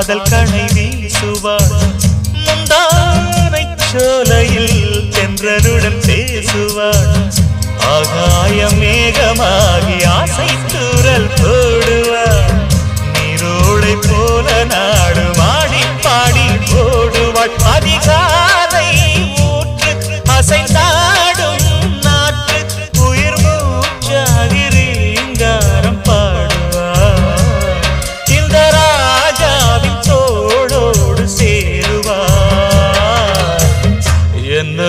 காதல் கணை வீசுவார். முந்தானை சோலையில் தென்றருடன் பேசுவார். ஆகாய மேகமாகி